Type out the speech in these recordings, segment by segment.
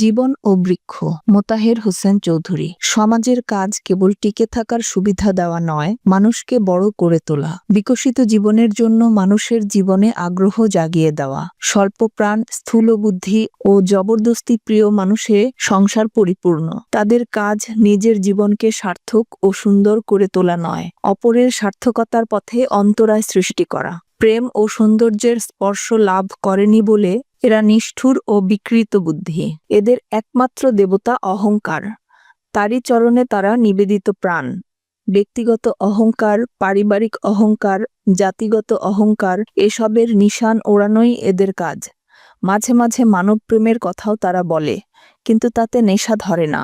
জীবন ও বৃক্ষ। মোতাহের হোসেন চৌধুরী। সমাজের কাজ কেবল টিকে থাকার সুবিধা দেওয়া নয়, মানুষকে বড় করে তোলা। বিকশিত জীবনের জন্য মানুষের জীবনে আগ্রহ জাগিয়ে দেওয়া। স্বল্প প্রাণ স্থূল বুদ্ধি ও জবরদস্তি প্রিয় মানুষে সংসার পরিপূর্ণ। তাদের কাজ নিজের জীবনকে সার্থক ও সুন্দর করে তোলা নয়, অপরের সার্থকতার পথে অন্তরায় সৃষ্টি করা। প্রেম ও সৌন্দর্যের স্পর্শ লাভ করেনি বলে এরা নিষ্ঠুর ও বিকৃত বুদ্ধি। এদের একমাত্র দেবতা অহংকার। তারই চরণে তারা নিবেদিত প্রাণ। ব্যক্তিগত অহংকার, পারিবারিক অহংকার, জাতিগত অহংকার এসবের নিশান ওড়ানোই এদের কাজ। মাঝে মাঝে মানব প্রেমের কথাও তারা বলে, কিন্তু তাতে নেশা ধরে না।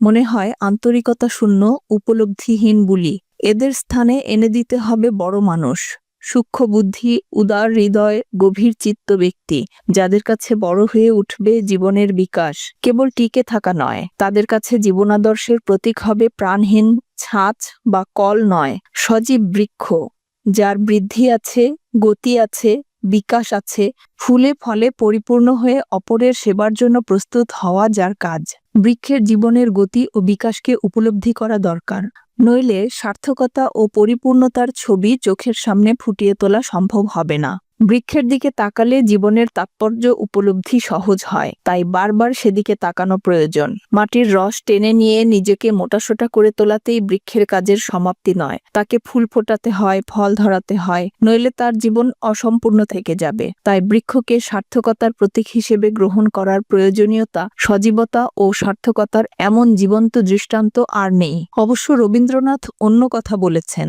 মনে হয় আন্তরিকতা শূন্য, উপলব্ধিহীন বুলি। এদের স্থানে এনে দিতে হবে বড় মানুষ। সূক্ষ্ম বুদ্ধি, উদার হৃদয়, গভীর চিত্ত ব্যক্তি, যাদের কাছে বড় হয়ে উঠবে জীবনের বিকাশ। কেবল টিকে থাকা নয়, তাদের কাছে জীবনাদর্শের প্রতীক হবে প্রাণহীন, ছাঁচ বা কল নয়, সজীব বৃক্ষ। যার বৃদ্ধি আছে, গতি আছে, বিকাশ আছে, ফুলে ফলে পরিপূর্ণ হয়ে অপরের সেবার জন্য প্রস্তুত হওয়া যার কাজ। বৃক্ষের জীবনের গতি ও বিকাশকে উপলব্ধি করা দরকার। নইলে সার্থকতা ও পরিপূর্ণতার ছবি চোখের সামনে ফুটিয়ে তোলা সম্ভব হবে না। বৃক্ষের দিকে তাকালে জীবনের তাৎপর্য উপলব্ধি সহজ হয়, তাই বারবার সেদিকে তাকানো প্রয়োজন। মাটির রস টেনে নিয়ে নিজেকে মোটাসোটা করে তোলাতেই বৃক্ষের কাজের সমাপ্তি নয়। তাকে ফুল ফোটাতে হয়, ফল ধরাতে হয়, নইলে তার জীবন অসম্পূর্ণ থেকে যাবে। তাই বৃক্ষকে সার্থকতার প্রতীক হিসেবে গ্রহণ করার প্রয়োজনীয়তা, সজীবতা ও সার্থকতার এমন জীবন্ত দৃষ্টান্ত আর নেই। অবশ্য রবীন্দ্রনাথ অন্য কথা বলেছেন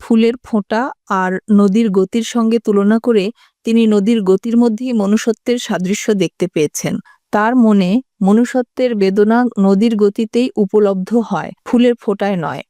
ফুলের ফোঁটা আর নদীর গতির সঙ্গে তুলনা করে তিনি নদীর গতির মধ্যেই মনুষ্যত্বের সাদৃশ্য দেখতে পেয়েছেন। তার মনে মনুষ্যত্বের বেদনা নদীর গতিতেই উপলব্ধ হয়, ফুলের ফোঁটায় নয়।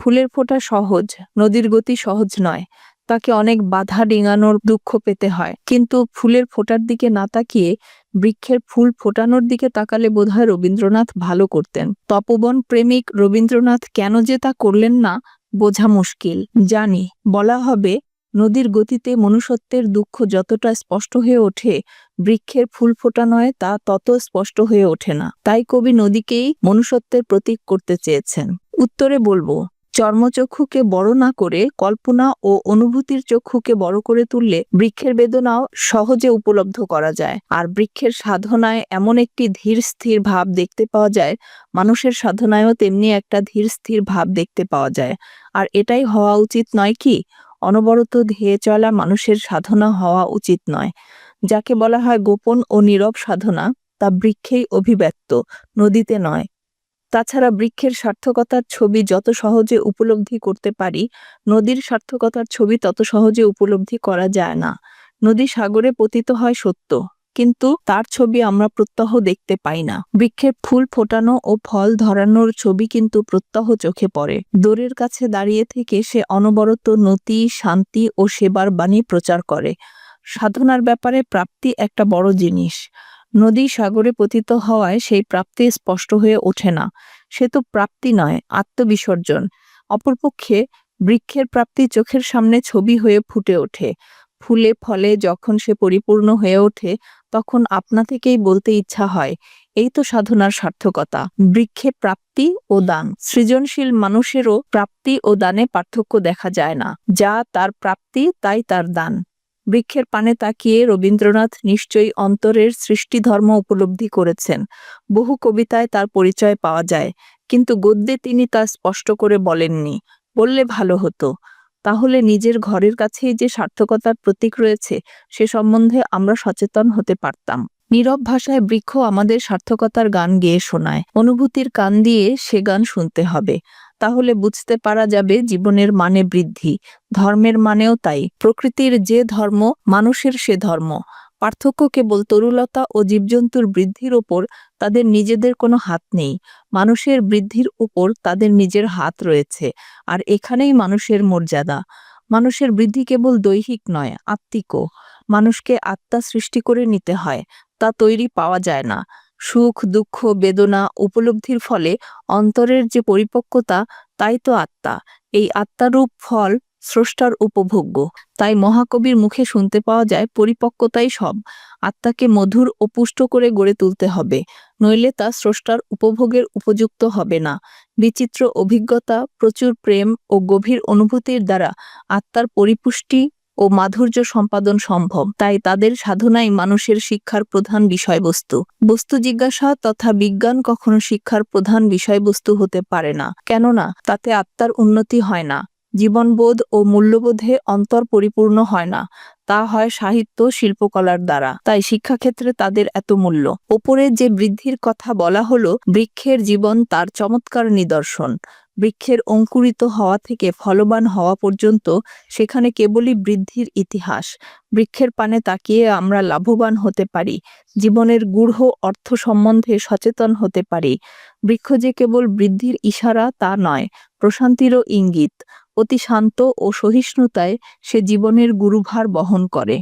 ফুলের ফোঁটা সহজ, নদীর গতি সহজ নয়। তাকে অনেক বাধা ডিঙানোর দুঃখ পেতে হয়। কিন্তু ফুলের ফোঁটার দিকে না তাকিয়ে বৃক্ষের ফুল ফোটানোর দিকে তাকালে বোধহয় রবীন্দ্রনাথ ভালো করতেন। তপবন প্রেমিক রবীন্দ্রনাথ কেন যে তা করলেন না বোঝা মুশকিল। জানি, বলা হবে, নদীর গতিতে মনুষ্যত্বের দুঃখ যতটা স্পষ্ট হয়ে ওঠে, বৃক্ষের ফুল ফোটা নয় তা তত স্পষ্ট হয়ে ওঠে না। তাই কবি নদীকেই মনুষ্যত্বের প্রতীক করতে চেয়েছেন। উত্তরে বলব চর্মচক্ষুকে বড় না করে কল্পনা ও অনুভূতির চক্ষুকে বড় করে তুললে বৃক্ষের বেদনাও সহজে উপলব্ধ করা যায়। আর বৃক্ষের সাধনায় এমন একটি ধীর স্থির ভাব দেখতে পাওয়া যায়, মানুষের সাধনায়ও তেমনি একটা ধীর স্থির ভাব দেখতে পাওয়া যায়। আর এটাই হওয়া উচিত নয় কি? অনবরত ধেয়ে চলা মানুষের সাধনা হওয়া উচিত নয়। যাকে বলা হয় গোপন ও নীরব সাধনা, তা বৃক্ষেই অভিব্যক্ত, নদীতে নয়। তাছাড়া বৃক্ষের সার্থকতার ছবি যত সহজে উপলব্ধি করতে পারি, নদীর সার্থকতার ছবি তত সহজে উপলব্ধি করা যায় না। নদী সাগরে পতিত হয় সত্য, কিন্তু তার ছবি আমরা প্রত্যহ দেখতে পাই না। বৃক্ষের ফুল ফোটানো ও ফল ধরানোর ছবি কিন্তু প্রত্যহ চোখে পড়ে। দোরের কাছে দাঁড়িয়ে থেকে সে অনবরত নতি, শান্তি ও সেবার বাণী প্রচার করে। সাধনার ব্যাপারে প্রাপ্তি একটা বড় জিনিস। নদী সাগরে পতিত হওয়ায় সেই প্রাপ্তি স্পষ্ট হয়ে ওঠে না। সে তো প্রাপ্তি নয়, আত্মবিসর্জন। অপরপক্ষে বৃক্ষের প্রাপ্তি চোখের সামনে ছবি হয়ে ফুটে ওঠে। ফুলে ফলে যখন সে পরিপূর্ণ হয়ে ওঠে, তখন আপনা থেকেই বলতে ইচ্ছা হয়, এই তো সাধনার সার্থকতা। বৃক্ষে প্রাপ্তি ও দান। সৃজনশীল মানুষেরও প্রাপ্তি ও দানে পার্থক্য দেখা যায় না। যা তার প্রাপ্তি, তাই তার দান। বৃক্ষের পানে তাকিয়ে রবীন্দ্রনাথ নিশ্চয়ই অন্তরের সৃষ্টি ধর্ম উপলব্ধি করেছেন। বহু কবিতায় তার পরিচয় পাওয়া যায়, কিন্তু গদ্যে তিনি তা স্পষ্ট করে বলেননি। বললে ভালো হতো। তাহলে নিজের ঘরের কাছেই যে সার্থকতার প্রতীক রয়েছে, সে সম্বন্ধে আমরা সচেতন হতে পারতাম। নীরব ভাষায় বৃক্ষ আমাদের সার্থকতার গান গেয়ে শোনায়। অনুভূতির কান দিয়ে সে গান শুনতে হবে। তাহলে বুঝতে পারা যাবে জীবনের মানে বৃদ্ধি। ধর্মের মানেও তাই। প্রকৃতির যে ধর্ম, মানুষের সে ধর্ম। পার্থক্য কেবল তরুলতা ও জীবজন্তুর বৃদ্ধির ওপর, তাদের নিজেদের কোনো হাত নেই। মানুষের বৃদ্ধির উপর তাদের নিজের হাত রয়েছে, আর এখানেই মানুষের মর্যাদা। মানুষের বৃদ্ধি কেবল দৈহিক নয়, আত্মিকও। মানুষকে আত্মা সৃষ্টি করে নিতে হয়, তা তৈরি পাওয়া যায় না। সুখ, দুঃখ, বেদনা, উপলব্ধির ফলে অন্তরের যে পরিপক্কতা, তাই তো আত্মা। এই আত্মারূপ ফল স্রষ্টার উপভোগ্য। তাই মহাকবির মুখে শুনতে পাওয়া যায়, পরিপক্কতাই সব। আত্মাকে মধুর ও পুষ্ট করে গড়ে তুলতে হবে। নইলে তা স্রষ্টার উপভোগের উপযুক্ত হবে না। বিচিত্র অভিজ্ঞতা, প্রচুর প্রেম ও গভীর অনুভূতির দ্বারা আত্মার পরিপুষ্টি ও মাধুর্য সম্পাদন সম্ভব, তাই তাদের সাধনাই মানুষের শিক্ষার প্রধান বিষয়বস্তু। বস্তু জিজ্ঞাসা তথা বিজ্ঞান কখনো শিক্ষার প্রধান বিষয়বস্তু হতে পারে না, কেননা তাতে আত্মার উন্নতি হয় না, জীবনবোধ ও মূল্যবোধে অন্তর পরিপূর্ণ হয় না, তা হয় সাহিত্য শিল্পকলার দ্বারা। তাই শিক্ষাক্ষেত্রে তাদের এত মূল্য। ওপরে যে বৃদ্ধির কথা বলা হলো, বৃক্ষের জীবন তার চমৎকার নিদর্শন। বৃক্ষের অঙ্কুরিত হওয়া থেকে ফলবান হওয়া পর্যন্ত সেখানে কেবলই বৃদ্ধির ইতিহাস। বৃক্ষের পানে তাকিয়ে আমরা লাভবান হতে পারি, জীবনের গূঢ় অর্থ সম্বন্ধে সচেতন হতে পারি। বৃক্ষ যে কেবল বৃদ্ধির ইশারা তা নয়, প্রশান্তিরও ইঙ্গিত। অতি শান্ত ও সহিষ্ণুতায় সে জীবনের গুরুভার বহন করে।